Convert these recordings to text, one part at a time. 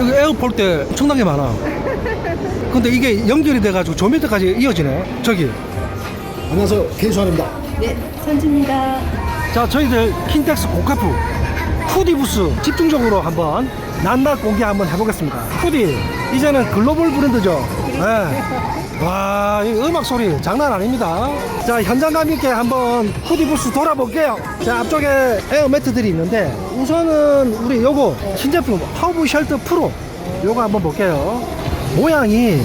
여기 에어폴 때 엄청나게 많아. 근데 이게 연결이 돼가지고 저 밑에까지 이어지네. 저기. 안녕하세요. 개수환입니다. 네, 선주입니다. 자, 저희들 킨텍스 고카프 후디 부스 집중적으로 한번 낱낱 공개 한번 해보겠습니다. 후디 이제는 글로벌 브랜드죠. 네. 와, 이 음악 소리 장난 아닙니다. 자, 현장감 있게 한번 후디 부스 돌아볼게요. 자, 앞쪽에 에어 매트들이 있는데 우선은 우리 요거 신제품 하우브 쉘터 프로 요거 한번 볼게요. 모양이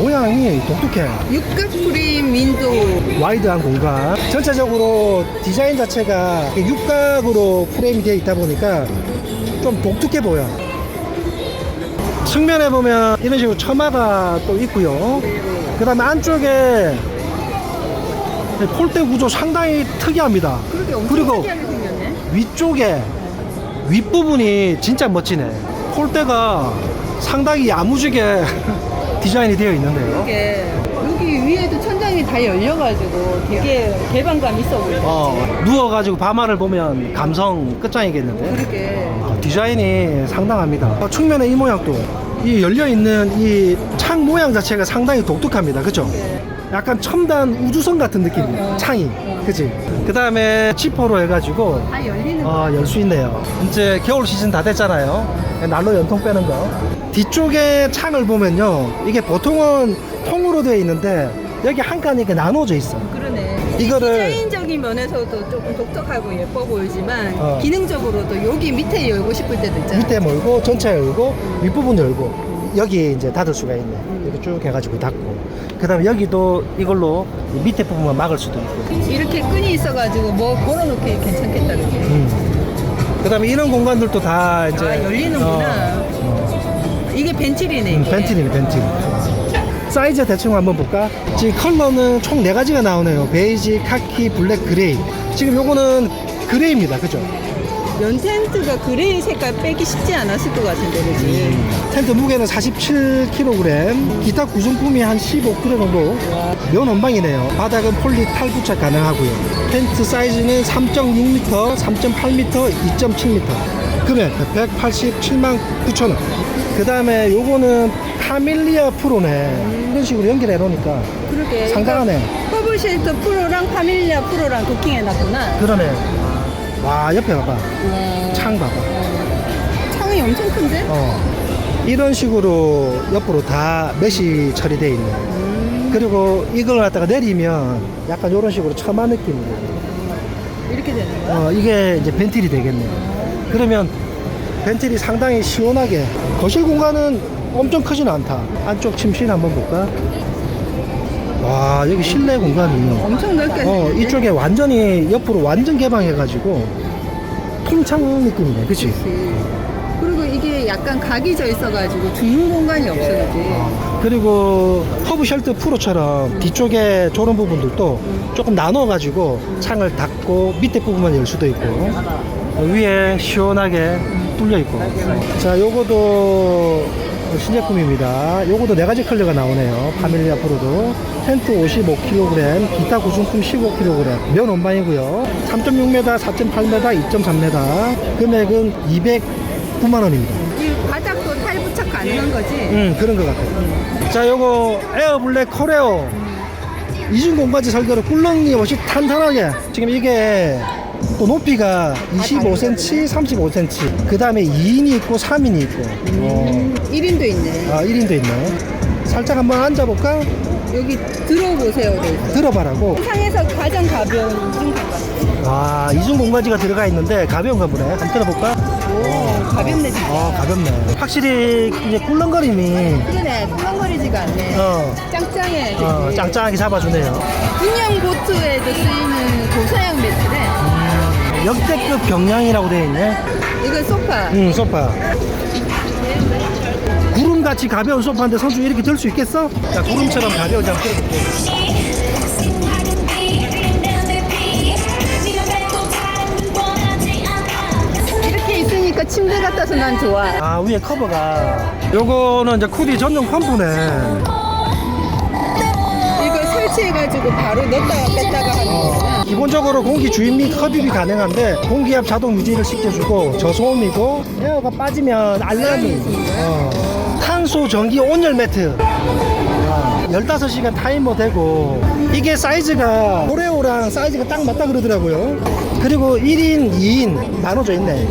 모양이 독특해. 육각 프레임 윈도우. 와이드한 공간 전체적으로 디자인 자체가 육각으로 프레임이 되어 있다 보니까 좀 독특해 보여 측면에 보면 이런 식으로 처마가 또 있고요. 그 다음에 안쪽에 폴대 구조 상당히 특이합니다. 그리고. 위쪽에 윗부분이 진짜 멋지네. 폴대가 상당히 야무지게 디자인이 되어 있는데요 다 열려가지고 되게 개방감 있어 보이네. 어, 누워가지고 밤하늘 보면 감성 끝장이겠는데 그렇게. 어, 디자인이 상당합니다 어, 측면에 이 모양도 이 열려 있는 이 창 모양 자체가 상당히 독특합니다 그죠? 네. 약간 첨단 우주선 같은 느낌이에요 창이 그치? 그 다음에 지퍼로 해가지고 다 열리는 거. 어, 열수 있네요. 이제 겨울 시즌 다 됐잖아요. 난로 연통 빼는 거. 뒤쪽에 창을 보면요. 이게 보통은 통으로 되어 있는데 여기 한 칸이 이렇게 나눠져 있어. 그러네. 이거를- 디자인적인 면에서도 조금 독특하고 예뻐 보이지만 어. 기능적으로도 여기 밑에 열고 싶을 때도 있잖아. 밑에 열고 전체 열고 윗부분 열고 여기 이제 닫을 수가 있네. 이렇게 쭉 해가지고 닫고. 그 다음에 여기도 이걸로 이 밑에 부분만 막을 수도 있고. 이렇게 끈이 있어가지고 뭐 걸어놓기 괜찮겠다 그지? 음. 그 다음에 이런 공간들도 다 이제. 아 열리는구나. 어. 이게 벤til이네 음, 이게. 벤틀이네 벤틀 사이즈 대충 한번 볼까? 지금 컬러는 총 네가지가 나오네요. 베이지, 카키, 블랙, 그레이. 지금 요거는 그레이입니다. 그죠? 면 텐트가 그레이 색깔 빼기 쉽지 않았을 것 같은데 그지? 텐트 무게는 47kg 기타 구성품이 한 15kg 정도. 면 원방이네요. 바닥은 폴리 탈 부착 가능하고요. 텐트 사이즈는 3.6m, 3.8m, 2.7m 금액 187만 9천 원. 그 다음에 요거는 카밀리아 프로네 이런 식으로 연결해 놓으니까 그러게. 상당하네. 쉘터 프로랑 파밀리아 프로랑 도킹해놨구나. 그러네 와 옆에 봐봐 와. 창 봐봐 창이 엄청 큰데? 어 이런 식으로 옆으로 다 메시 처리되어 있네 음, 그리고 이걸 갖다가 내리면 약간 이런 식으로 처마 느낌으로 이렇게 되는 거야? 어 이게 이제 벤틸이 되겠네 그러면 벤틸이 상당히 시원하게 거실 공간은 엄청 크진 않다 안쪽 침실 한번 볼까 와 여기 실내 공간이 엄청 넓게 어 생겼네. 이쪽에 완전히 옆으로 완전 개방해가지고 통창 느낌이네 그치 그치. 그리고 이게 약간 각이 져 있어가지고 죽는 공간이 없어 그지? 그리고 허브 쉘터 프로처럼 뒤쪽에 저런 부분들도 조금 나눠가지고 창을 닫고 밑에 부분만 열 수도 있고 어, 위에 시원하게 뚫려 있고 자 요거도 신제품입니다. 요거도 네 가지 컬러가 나오네요. 파밀리아 프로도 텐트 55kg 기타 구성품 15kg 면 원방이고요. 3.6m 4.8m 2.3m 금액은 209만 원입니다. 이 바닥도 탈 부착 가능한 거지? 음 그런 것 같아요. 자 요거 에어 블랙 코레오. 이중 공바지 설계로 꿀렁이 없이 탄탄하게. 지금 이게 또 높이가 25cm 35cm 그 다음에 2인이 있고 3인이 있고 어, 1인도 있네. 아 1인도 있네 살짝 한번 앉아볼까 여기 들어보세요. 돼 있어. 들어봐라고 상에서 가장 가벼운 이중 공간. 아 이중 공바지가 들어가 있는데 가벼운가 보네 한번 들어볼까 오, 가볍네 진짜. 어 가볍네 확실히 이제 꿀렁거림이 그러네, 꿀렁거리지가 않네. 어, 짱짱해. 어 되게. 짱짱하게 잡아주네요 군용 보트에도 쓰이는 고사양 매트래. 역대급 경량이라고 되어 있네 이건 소파. 응 소파 구름같이 가벼운 소파인데 선수 이렇게 들 수 있겠어? 자 구름처럼 가벼운 잠 들어볼게 이렇게 있으니까 침대 같아서 난 좋아. 아 위에 커버가 요거는 이제 쿠디 전용 펌프네 이거 설치해가지고 바로 넣었다가 뺐다가 하는 거구나. 기본적으로 공기 주입 및 흡입이 가능한데 공기압 자동 유지를 시켜주고 저소음이고 에어가 빠지면 알람이 어. 탄소 전기 온열 매트 아, 15시간 타이머 되고 이게 사이즈가 오레오랑 사이즈가 딱 맞다 그러더라고요 그리고 1인 2인 나눠져 있네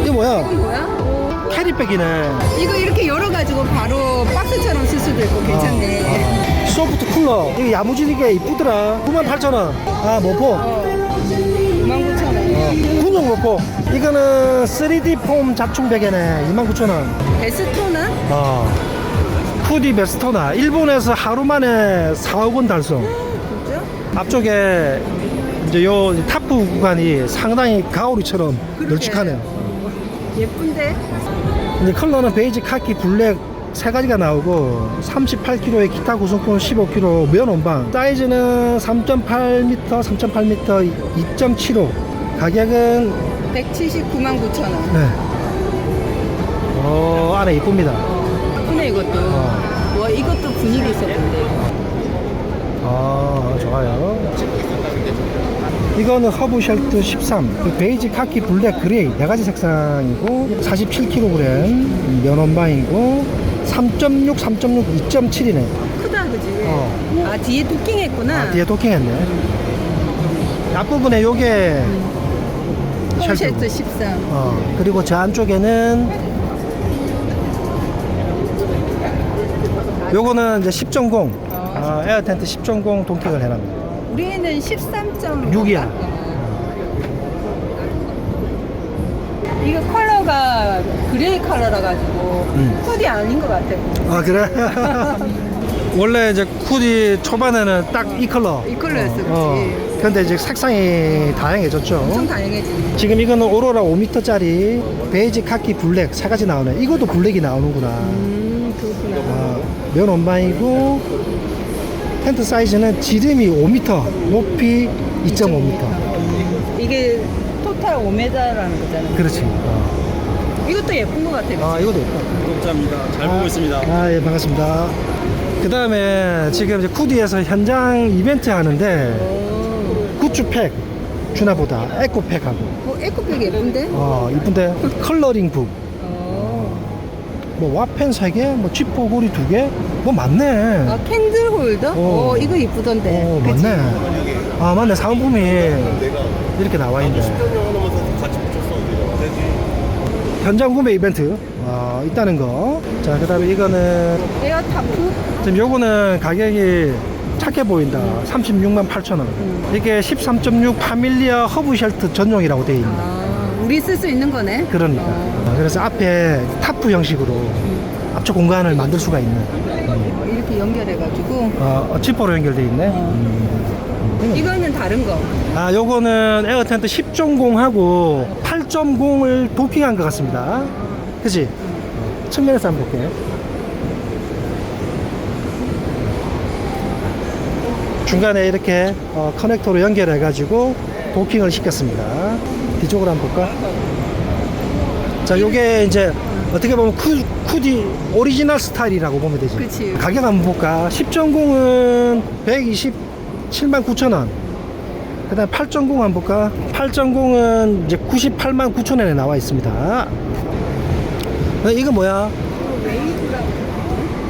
이게 뭐야 뭐야? 캐리백이네 이거 이렇게 열어가지고 바로 박스처럼 쓸 수도 있고 괜찮네. 소프트 쿨러 이거 야무지게 이쁘더라 98,000원 아 모포 29,000원. 군용 모포 이거는 3D 폼 자충 베개네 29,000원 베스토는? 어. 푸디 베스토나 일본에서 하루 만에 4억 원 달성 진짜? 앞쪽에 이제 요 타프 구간이 상당히 가오리처럼 그러게. 널찍하네요 예쁜데? 이제 컬러는 베이지, 카키, 블랙 세 가지가 나오고 38kg에 기타 구성품 15kg 면 원방 사이즈는 3.8m, 3.8m, 2.75 가격은 179만 9천 원. 네. 어 안에 이쁩니다 예쁘네 이것도. 어. 와 이것도 분위기 있었는데. 아 좋아요 이거는 허브 쉘트 13그 베이지 카키 블랙 그레이 네 가지 색상이고 47kg 면원방이고 3.6 3.6 2.7이네 크다 그지? 어. 아 뒤에 도킹했구나. 아, 뒤에 도킹했네 앞부분에 요게 홈쉐트 쉘트고 13. 어, 그리고 저 안쪽에는 요거는 이제 10.0 어, 에어 텐트 10.0 동택을 해놨네 우리는 13.6 6이야. 이거 컬러 가 그레이 컬러라 가지고 음. 코디 아닌 것 같아. 아 그래? 원래 이제 쿠디 초반에는 딱 이 컬러 이 컬러였어, 그치? 근데 이제 색상이 다양해졌죠 엄청 다양해지. 지금 이거는 오로라 5m짜리 베이지 카키 블랙 세 가지 나오네 이것도 블랙이 나오는구나 음 그렇구나. 아, 면 원방이고 텐트 사이즈는 지름이 5m 높이 2.5m 이게 토탈 5m라는 거잖아. 그렇지 어. 이것도 예쁜 것 같아. 그치? 아 이것도 예뻐 구독자입니다. 잘 보고 있습니다. 아, 예, 반갑습니다. 그 다음에 지금 이제 쿠디에서 현장 이벤트 하는데 오. 굿즈팩 주나보다 에코팩하고 어, 에코백 예쁜데? 어 이쁜데 컬러링 북, 어. 뭐 와펜 3개, 뭐 지퍼고리 2개, 뭐 많네. 아 캔들 홀더? 어. 어, 이거 이쁘던데. 어 그치? 맞네. 아 맞네 사은품이 이렇게 나와 있네. 현장 구매 이벤트 어, 있다는 거. 자 그 다음에 이거는 에어타프? 지금 요거는 가격이 착해 보인다. 36만 8천 원. 이게 13.6 파밀리아 허브 쉘트 전용이라고 되어 있네. 아, 우리 쓸 수 있는 거네. 그러니까. 어, 그래서 앞에 타프 형식으로 앞쪽 공간을 만들 수가 있는. 어, 이렇게 연결해가지고. 어, 지퍼로 연결되어 있네. 이거는 다른 거. 아, 요거는 에어텐트 10.0하고 8.0을 도킹한 것 같습니다. 그치? 측면에서 한번 볼게요. 중간에 이렇게 어, 커넥터로 연결해 가지고 도킹을 시켰습니다. 뒤쪽으로 한번 볼까? 자, 요게 이제 어떻게 보면 쿠, 쿠디 오리지널 스타일이라고 보면 되지. 그치. 가격 한번 볼까? 10.0은 127만 9천 원. 그 다음 8.0 한번 볼까? 8.0은 이제 98만 9천 원에 나와 있습니다. 어, 이거 뭐야?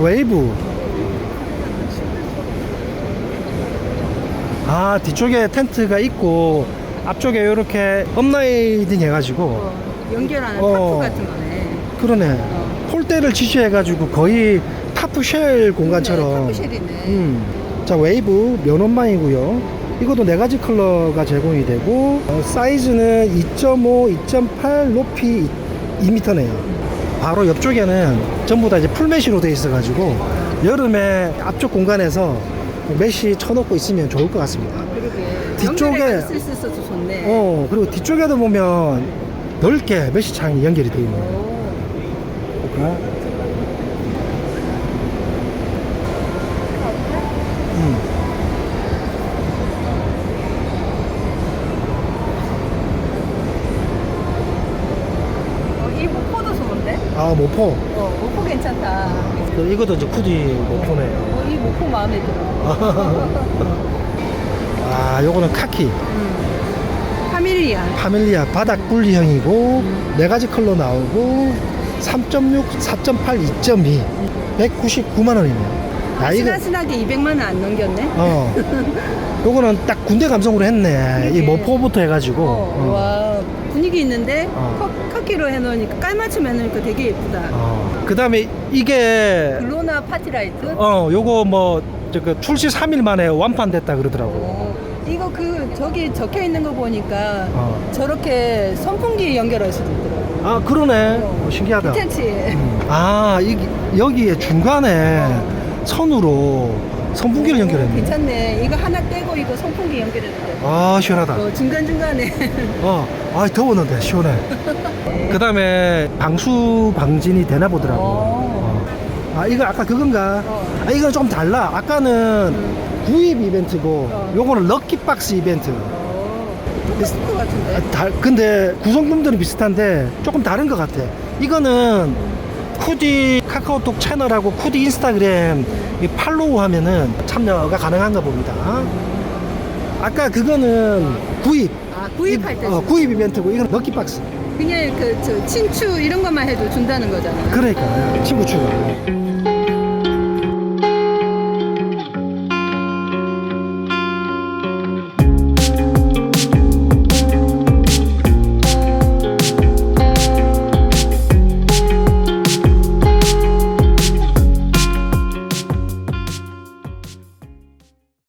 웨이브. 아, 뒤쪽에 텐트가 있고, 앞쪽에 이렇게 업라이딩 해가지고, 어, 연결하는 어. 타프 같은 거네. 그러네. 어. 폴대를 지시해가지고 거의 타프쉘 공간처럼. 타프쉘이네. 음. 자, 웨이브 면원망이고요. 이것도 네 가지 컬러가 제공이 되고, 어, 사이즈는 2.5, 2.8, 높이 2m네요. 바로 옆쪽에는 전부 다 이제 풀메쉬로 되어 있어가지고, 여름에 앞쪽 공간에서 메쉬 쳐놓고 있으면 좋을 것 같습니다. 뒤쪽에-. 어, 그리고 뒤쪽에도 보면 넓게 메쉬 창이 연결이 되어 있네요. 오. 볼까? 음. 어, 이 모포도 좋은데? 아, 모포. 어, 모포 괜찮다. 그 이것도 이제 쿠디 모포네요. 어, 이 모포 마음에 들어. 아, 요거는 카키. 파밀리아. 파밀리아 바닥 분리형이고 네 가지 컬러 나오고 3.6, 4.8, 2.2 199만 원이네요. 아 이거 스나스나게 200만 원 안 넘겼네. 어 요거는 딱 군대 감성으로 했네. 이 그러게. 모포부터 해가지고. 어, 어. 와 분위기 있는데 어. 카- 카키로 해놓으니까 깔맞춤 해놓으니까 되게 예쁘다. 어. 그 다음에 이게 글로나 파티라이트. 어 요거 뭐 저그 출시 3일 만에 완판됐다 그러더라고. 어, 이거 그 저기 적혀 있는 거 보니까 어. 저렇게 선풍기 연결할 수도 있더라고. 아 그러네. 어. 어, 신기하다. 괜찮지? 음. 아 이, 여기에 중간에 어. 선으로 선풍기를 연결했네. 괜찮네. 이거 하나 떼고 이거 선풍기 돼. 아 시원하다. 어, 중간 중간에. 어, 아 더웠는데 시원해. 그 다음에 방수 방진이 되나 보더라고. 어. 어. 아 이거 아까 그건가? 어. 아 이건 좀 달라. 아까는 구입 이벤트고, 어. 요거는 럭키 박스 이벤트. 어, 똑같을 것 같은데. 아, 다, 근데 구성품들은 비슷한데 조금 다른 것 같아. 이거는 쿠디 카카오톡 채널하고 쿠디 인스타그램 이 팔로우 하면은 참여가 가능한가 봅니다. 아까 그거는 구입. 아 구입할 때 어, 구입 이벤트고 이건 럭키 박스. 그냥 그 저 친추 이런 것만 해도 준다는 거잖아. 그러니까 친구 추가.